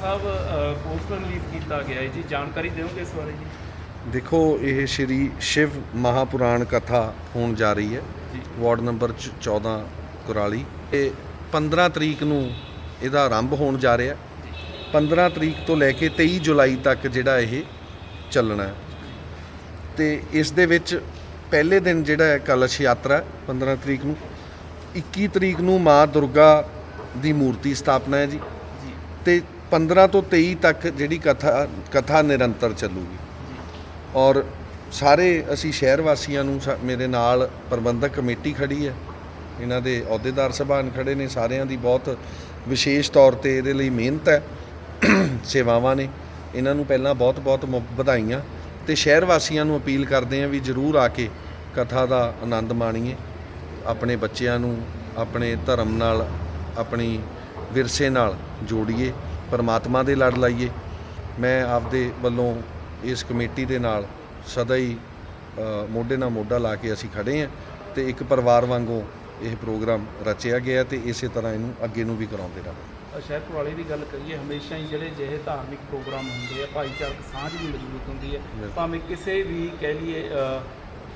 ਸਾਹਿਬ poster release ਕੀਤਾ ਗਿਆ ਹੈ ਜੀ। ਜਾਣਕਾਰੀ ਦਿਓਗੇ ਇਸ ਬਾਰੇ ਜੀ? ਦੇਖੋ ਇਹ ਸ਼੍ਰੀ ਸ਼ਿਵ ਮਹਾਪੁਰਾਣ ਕਥਾ ਹੋਣ ਜਾ ਰਹੀ ਹੈ। ਵਾਰਡ ਨੰਬਰ ਚ- 14 ਕੁਰਾਲੀ। ਇਹ 15 ਤਰੀਕ ਨੂੰ ਇਹਦਾ ਆਰੰਭ ਹੋਣ ਜਾ ਰਿਹਾ 15 ਤਰੀਕ ਤੋਂ ਲੈ ਕੇ 23 ਜੁਲਾਈ ਤੱਕ ਜਿਹੜਾ ਇਹ ਚੱਲਣਾ ਹੈ। ਤੇ ਇਸ ਦੇ ਵਿੱਚ ਪਹਿਲੇ ਦਿਨ ਜਿਹੜਾ ਹੈ ਕਲਸ਼ ਯਾਤਰਾ ਹੈ, 15 ਤਰੀਕ ਨੂੰ। 21 ਤਰੀਕ ਨੂੰ ਮਾਂ ਦੁਰਗਾ ਦੀ ਮੂਰਤੀ ਸਥਾਪਨਾ ਹੈ ਜੀ। ਤੇ 15 ਤੋਂ 23 ਤੱਕ ਜਿਹੜੀ ਕਥਾ ਕਥਾ ਨਿਰੰਤਰ ਚੱਲੂਗੀ। ਔਰ ਸਾਰੇ ਅਸੀਂ ਸ਼ਹਿਰ ਵਾਸੀਆਂ ਨੂੰ ਸਾ- ਮੇਰੇ ਨਾਲ ਪ੍ਰਬੰਧਕ ਕਮੇਟੀ ਖੜੀ ਹੈ। ਇਹਨਾਂ ਦੇ ਅਹੁਦੇਦਾਰ ਸਭਾਨ ਖੜੇ ਨੇ, ਸਾਰਿਆਂ ਦੀ ਬਹੁਤ ਵਿਸ਼ੇਸ਼ ਤੌਰ ਤੇ ਇਹਦੇ ਲਈ ਮਿਹਨਤ ਹੈ। ਸੇਵਾਵਾਂ ਨੇ। ਇਹਨਾਂ ਨੂੰ ਪਹਿਲਾਂ ਬਹੁਤ-ਬਹੁਤ ਮੁ- ਵਧਾਈਆਂ। ਤੇ ਸ਼ਹਿਰ ਵਾਸੀਆਂ ਨੂੰ ਅਪੀਲ ਕਰਦੇ ਹਾਂ ਵੀ ਜਰੂਰ ਆ ਕੇ ਕਥਾ ਦਾ ਆਨੰਦ ਮਾਣੀਏ। ਆਪਣੇ ਬੱਚਿਆਂ ਨੂੰ, ਆਪਣੇ ਧਰਮ ਨਾਲ, ਆਪਣੀ ਵਿਰਸੇ ਨਾਲ ਜੋੜੀਏ। ਪਰਮਾਤਮਾ ਦੇ ਲੜ ਲਾਈਏ। ਮੈਂ ਆਪਦੇ ਵੱਲੋਂ ਇਸ ਕਮੇਟੀ ਦੇ ਨਾਲ ਸਦਾ ਹੀ ਮੋਢੇ ਨਾਲ ਮੋਢਾ ਲਾ ਕੇ ਅਸੀਂ ਖੜੇ ਹਾਂ ਤੇ ਇੱਕ ਪਰਿਵਾਰ ਵਾਂਗੂ ਇਹ ਪ੍ਰੋਗਰਾਮ ਰਚਿਆ ਗਿਆ ਤੇ ਇਸੇ ਤਰ੍ਹਾਂ ਇਹਨੂੰ ਅੱਗੇ ਨੂੰ ਵੀ ਕਰਾਉਂਦੇ ਰਹਾਂਗੇ। ਸ਼ਹਿਰ ਕੁਰਾਲੀ ਦੀ ਗੱਲ ਕਰੀਏ ਹਮੇਸ਼ਾ ਹੀ ਜਿਹੜੇ ਜਿਹੇ ਧਾਰਮਿਕ ਪ੍ਰੋਗਰਾਮ ਹੁੰਦੇ ਆ ਭਾਈਚਾਰਕ ਸਾਂਝ ਦੀ ਮਜ਼ਬੂਤ ਹੁੰਦੀ ਹੈ। ਭਾਵੇਂ ਕਿਸੇ ਵੀ ਕਹਿ ਲਈਏ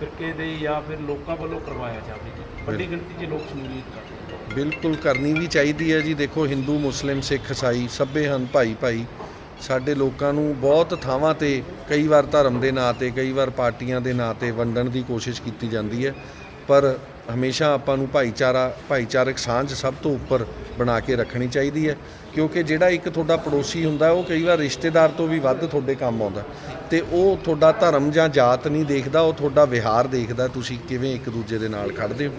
ਫਿਰਕੇ ਦੇ ਜਾਂ ਫਿਰ ਲੋਕਾਂ ਵੱਲੋਂ ਕਰਵਾਇਆ ਜਾਵੇ। ਵੱਡੀ ਗਿਣਤੀ 'ਚ ਲੋਕ ਸ਼ਮੂਲੀਅਤ ਕਰਦੇ ਆ ਬਿਲਕੁਲ ਕਰਨੀ ਵੀ ਚਾਹੀਦੀ ਹੈ ਜੀ। ਦੇਖੋ ਹਿੰਦੂ ਮੁਸਲਿਮ ਸਿੱਖ ਈਸਾਈ ਸਭੇ ਹਨ ਭਾਈ ਭਾਈ। ਸਾਡੇ ਲੋਕਾਂ ਨੂੰ ਬਹੁਤ ਥਾਵਾਂ ਤੇ ਕਈ ਵਾਰ ਧਰਮ ਦੇ ਨਾਂ ਤੇ ਕਈ ਵਾਰ ਪਾਰਟੀਆਂ ਦੇ ਨਾਂ ਤੇ ਵੰਡਣ ਦੀ ਕੋਸ਼ਿਸ਼ ਕੀਤੀ ਜਾਂਦੀ ਹੈ। ਪਰ ਹਮੇਸ਼ਾ ਆਪਾਂ ਨੂੰ ਭਾਈਚਾਰਾ, ਭਾਈਚਾਰਕ ਸਾਂਝ ਸਭ ਤੋਂ ਉੱਪਰ ਬਣਾ ਕੇ ਰੱਖਣੀ ਚਾਹੀਦੀ ਹੈ। ਕਿਉਂਕਿ ਜਿਹੜਾ ਇੱਕ ਤੁਹਾਡਾ ਪੜੋਸੀ ਹੁੰਦਾ, ਉਹ ਕਈ ਵਾਰ ਰਿਸ਼ਤੇਦਾਰ ਤੋਂ ਵੀ ਵੱਧ ਤੁਹਾਡੇ ਕੰਮ ਆਉਂਦਾ। ਤੇ ਉਹ ਤੁਹਾਡਾ ਧਰਮ ਜਾਂ ਜਾਤ ਨਹੀਂ ਦੇਖਦਾ, ਉਹ ਤੁਹਾਡਾ ਵਿਹਾਰ ਦੇਖਦਾ, ਤੁਸੀਂ ਕਿਵੇਂ ਇੱਕ ਦੂਜੇ ਦੇ ਨਾਲ ਖੜਦੇ ਹੋ।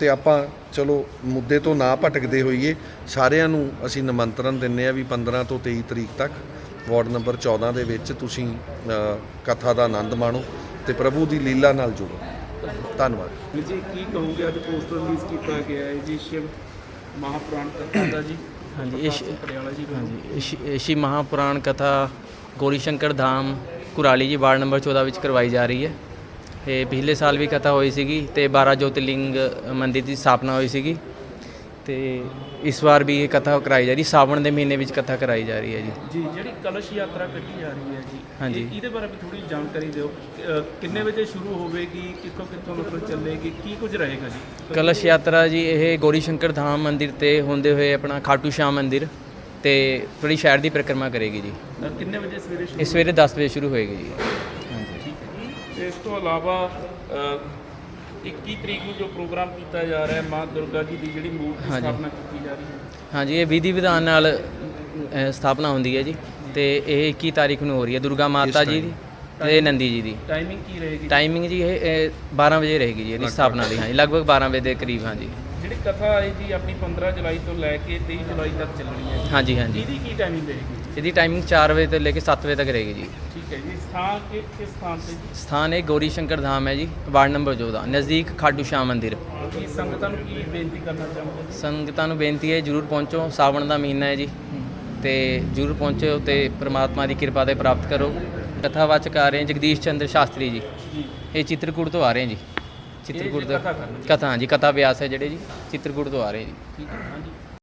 ਤੇ ਆਪਾਂ ਚਲੋ ਮੁੱਦੇ ਤੋਂ ਨਾ ਭਟਕਦੇ ਹੋਈਏ, ਸਾਰਿਆਂ ਨੂੰ ਅਸੀਂ ਨਿਮੰਤਰਣ ਦਿੰਨੇ ਆ ਵੀ 15 ਤੋਂ 23 ਤਰੀਕ ਤੱਕ ਵਾਰਡ ਨੰਬਰ 14 ਦੇ ਵਿੱਚ ਤੁਸੀਂ ਕਥਾ ਦਾ ਆਨੰਦ ਮਾਣੋ ਤੇ ਪ੍ਰਭੂ ਦੀ ਲੀਲਾ ਨਾਲ ਜੁੜੋ। ਧੰਨਵਾਦ। ਵੀਰ ਜੀ ਕੀ ਕਹੋਗੇ? ਅੱਜ ਪੋਸਟਰ ਰਿਲੀਜ਼ ਕੀਤਾ ਗਿਆ ਹੈ ਜੀ ਸ਼ਿਵ ਮਹਾਪੁਰਾਣ ਕਥਾ ਦਾ ਜੀ ਹਾਂਜੀ ਇਹ ਸ਼- ਪਟਿਆਲਾ ਜੀ। ਹਾਂਜੀ ਸ਼ਿ- ਸ਼ਿਵ ਮਹਾਪੁਰਾਣ ਕਥਾ ਗੋਰੀ ਸ਼ੰਕਰ ਧਾਮ ਕੁਰਾਲੀ ਜੀ ਵਾਰਡ ਨੰਬਰ 14 ਵਿੱਚ ਕਰਵਾਈ ਜਾ ਰਹੀ ਹੈ। ਤੇ ਪਿਛਲੇ ਸਾਲ ਵੀ ਕਥਾ ਹੋਈ ਸੀਗੀ ਤੇ 12 ਜੋਤਿਰਲਿੰਗ ਮੰਦਿਰ ਦੀ ਸਥਾਪਨਾ ਹੋਈ ਸੀਗੀ। ਤੇ ਇਸ ਵਾਰ ਵੀ ਇਹ ਕਥਾ ਕਰਾਈ ਜਾ ਰਹੀ ਸਾਵਣ ਦੇ ਮਹੀਨੇ ਵਿੱਚ ਕਥਾ ਕਰਾਈ ਜਾ ਰਹੀ ਹੈ ਜੀ। ਜੀ ਜਿਹੜੀ ਕਲਸ਼ ਯਾਤਰਾ ਕੱਢੀ ਜਾ ਰਹੀ ਹੈ ਜੀ ਹਾਂਜੀ। ਇਹ- ਇਹਦੇ ਬਾਰੇ ਵੀ ਥੋੜੀ ਜਾਣਕਾਰੀ ਦਿਓ। ਕਿੰਨੇ ਵਜੇ ਸ਼ੁਰੂ ਹੋਵੇਗੀ ਕਿੱਥੋਂ ਕਿੱਥੋਂ ਮਤਲਬ ਚੱਲੇਗੀ ਕੀ ਕੁਝ ਰਹੇਗਾ ਜੀ? ਕਲਸ਼ ਯਾਤਰਾ ਜੀ ਇਹ ਗੋਰੀ ਸ਼ੰਕਰ ਧਾਮ ਮੰਦਿਰ ਤੇ ਹੁੰਦੇ ਹੋਏ ਆਪਣਾ ਖਾਟੂ ਸ਼ਾਮ ਮੰਦਿਰ ਤੇ ਥੋੜੀ ਸ਼ਹਿਰ ਦੀ ਪਰਿਕਰਮਾ ਕਰੇਗੀ ਜੀ। ਕਿੰਨੇ ਵਜੇ ਸਵੇਰੇ ਸ਼ੁਰੂ ਸਵੇਰੇ 10 ਵਜੇ ਸ਼ੁਰੂ ਹੋਏਗੀ ਜੀ। ਠੀਕ ਹੈ ਤੇ ਇਸ ਤੋਂ ਇਲਾਵਾ 21 ਤਰੀਕ ਨੂੰ ਜੋ ਪ੍ਰੋਗਰਾਮ ਕੀਤਾ ਜਾ ਰਿਹਾ ਹੈ ਮਾਂ ਦੁਰਗਾ ਜੀ ਦੀ ਜਿਹੜੀ ਮੂਰਤੀ ਹਾਂਜੀ। ਸਥਾਪਨਾ ਕੀਤੀ ਜਾ ਰਹੀ ਹੈ। ਹਾਂਜੀ ਇਹ ਵਿਧੀ ਵਿਧਾਨ ਨਾਲ ਅ, ਸਥਾਪਨਾ ਹੁੰਦੀ ਹੈ ਜੀ ਤੇ ਇਹ 21 ਤਾਰੀਖ ਨੂੰ ਹੋ ਰਹੀ ਹੈ ਦੁਰਗਾ ਮਾਤਾ ਜੀ ਦੀ ਤੇ ਨੰਦੀ ਜੀ ਦੀ। ਟਾਈਮਿੰਗ ਕੀ ਰਹੇਗੀ ਟਾਈਮਿੰਗ ਜੀ ਇਹ ਇਹ 12 ਵਜੇ ਰਹੇਗੀ ਜੀ ਇਹਦੀ ਸਥਾਪਨਾ ਦੀ ਹਾਂਜੀ ਲਗਭਗ 12 ਵਜੇ ਦੇ ਕਰੀਬ ਹਾਂਜੀ। ਕਥਾ ਹੈ ਜੀ ਆਪਣੀ 15 ਜੁਲਾਈ ਤੋਂ ਲੈ ਕੇ 23 ਜੁਲਾਈ ਤੱਕ ਚੱਲਣੀ ਹੈ ਹਾਂਜੀ ਹਾਂਜੀ। ਇਹਦੀ ਕੀ ਟਾਈਮਿੰਗ ਰਹੇਗੀ? ਇਹਦੀ ਟਾਈਮਿੰਗ 4 ਵਜੇ ਤੋਂ ਲੈ ਕੇ 7 ਵਜੇ ਤੱਕ ਰਹੇਗੀ ਜੀ। ਠੀਕ ਹੈ ਜੀ ਸਥਾਨ ਕਿ ਕਿਸ ਸਥਾਨ ਤੇ ਜੀ? ਸਥਾਨ ਹੈ ਗੌਰੀ ਸ਼ੰਕਰ ਧਾਮ ਹੈ ਜੀ ਵਾਰਡ ਨੰਬਰ 14 ਨਜ਼ਦੀਕ ਖਾਟੂ ਸ਼ਾਮ ਮੰਦਿਰ। ਕੀ ਸੰਗਤਾਂ ਨੂੰ ਕੀ ਬੇਨਤੀ ਕਰਨਾ ਚਾਹੁੰਦੇ ਸੰਗਤਾਂ ਨੂੰ ਬੇਨਤੀ ਹੈ ਜਰੂਰ ਪਹੁੰਚੋ ਸਾਵਣ ਦਾ ਮਹੀਨਾ ਹੈ ਜੀ। ਤੇ ਜਰੂਰ ਪਹੁੰਚੋ ਤੇ ਪ੍ਰਮਾਤਮਾ ਦੀ ਕਿਰਪਾ ਦੇ ਪ੍ਰਾਪਤ ਕਰੋ। ਕਥਾਵਾਚਕ ਆ ਰਹੇ ਹੈ ਜਗਦੀਸ਼ ਚੰਦਰ ਸ਼ਾਸਤਰੀ ਜੀ। ਜੀ। ਇਹ ਚਿੱਤਰਕੂਟ ਤੋਂ ਆ ਰਹੇ ਹੈ ਜੀ। ਚਿੱਤਰਕੂਟ ਤੋਂ ਕਥਾ ਕਰਨੀ। ਕਥਾ ਹਾਂਜੀ ਕਥਾ ਵਿਆਸ ਹੈ ਜਿਹੜੇ ਜੀ ਚਿੱਤਰਕੂਟ ਤੋਂ ਆ ਰਹੇ ਜੀ ਠੀਕ ਹੈ ਹਾਂਜੀ